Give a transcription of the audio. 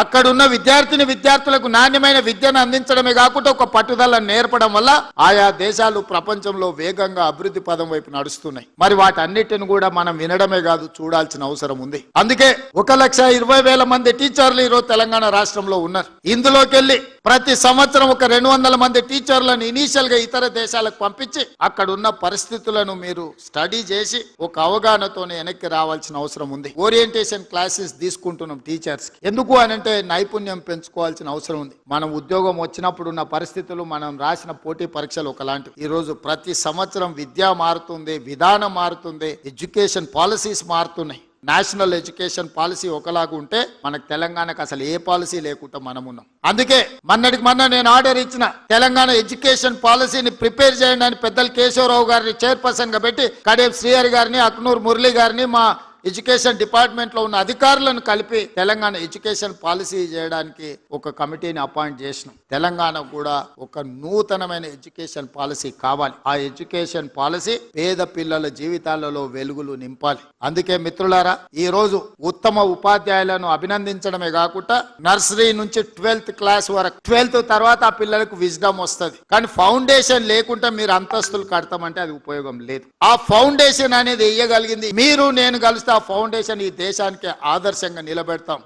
అక్కడున్న విద్యార్థిని విద్యార్థులకు నాణ్యమైన విద్యను అందించడమే కాకుండా ఒక పట్టుదల నేర్పడం వల్ల ఆయా దేశాలు ప్రపంచంలో వేగంగా అభివృద్ధి పదం వైపు నడుస్తున్నాయి. మరి వాటన్నిటిని కూడా మనం వినడమే కాదు చూడాల్సిన అవసరం ఉంది. అందుకే ఒక లక్ష ఇరవై వేల మంది టీచర్లు ఈరోజు తెలంగాణ రాష్ట్రంలో ఉన్నారు. ఇందులోకెళ్ళి ప్రతి సంవత్సరం ఒక రెండు వందల మంది టీచర్లను ఇనీషియల్గా ఇతర దేశాలకు పంపించి అక్కడ ఉన్న పరిస్థితులను మీరు స్టడీ చేసి ఒక అవగాహనతోనే వెనక్కి రావాల్సిన అవసరం ఉంది. ఓరియంటేషన్ క్లాసెస్ తీసుకుంటున్నాం టీచర్స్ ఎందుకు అని అంటే నైపుణ్యం పెంచుకోవాల్సిన అవసరం ఉంది. మనం ఉద్యోగం వచ్చినప్పుడు ఉన్న పరిస్థితులు మనం రాసిన పోటీ పరీక్షలు ఒకలాంటివి. ఈ రోజు ప్రతి సంవత్సరం విద్య మారుతుంది విధానం మారుతుంది ఎడ్యుకేషన్ పాలసీస్ మారుతున్నాయి. నేషనల్ ఎడ్యుకేషన్ పాలసీ ఒకలాగా ఉంటే మనకు తెలంగాణకు అసలు ఏ పాలసీ లేకుండా మనం ఉన్నాం. అందుకే మొన్నటికి మొన్న నేను ఆర్డర్ ఇచ్చిన తెలంగాణ ఎడ్యుకేషన్ పాలసీని ప్రిపేర్ చేయండి అని పెద్దలు కేశవరావు గారిని చైర్పర్సన్గా పెట్టి కడేం శ్రీహరి గారిని అక్నూర్ మురళి గారిని మా ఎడ్యుకేషన్ డిపార్ట్మెంట్లో ఉన్న అధికారులను కలిపి తెలంగాణ ఎడ్యుకేషన్ పాలసీ చేయడానికి ఒక కమిటీని అపాయింట్ చేసినాం. తెలంగాణ కూడా ఒక నూతనమైన ఎడ్యుకేషన్ పాలసీ కావాలి. ఆ ఎడ్యుకేషన్ పాలసీ పేద పిల్లల జీవితాలలో వెలుగులు నింపాలి. అందుకే మిత్రులారా ఈ రోజు ఉత్తమ ఉపాధ్యాయులను అభినందించడమే కాకుండా నర్సరీ నుంచి ట్వెల్త్ క్లాస్ వరకు ట్వెల్త్ తర్వాత ఆ పిల్లలకు విజ్డమ్ వస్తుంది. కానీ ఫౌండేషన్ లేకుండా మీరు అంతస్తులు కడతామంటే అది ఉపయోగం లేదు. ఆ ఫౌండేషన్ అనేది వేయగలిగింది మీరు నేను కలిస్తే. ఫౌండేషన్ ఈ దేశానికి ఆదర్శంగా నిలబెడతాం.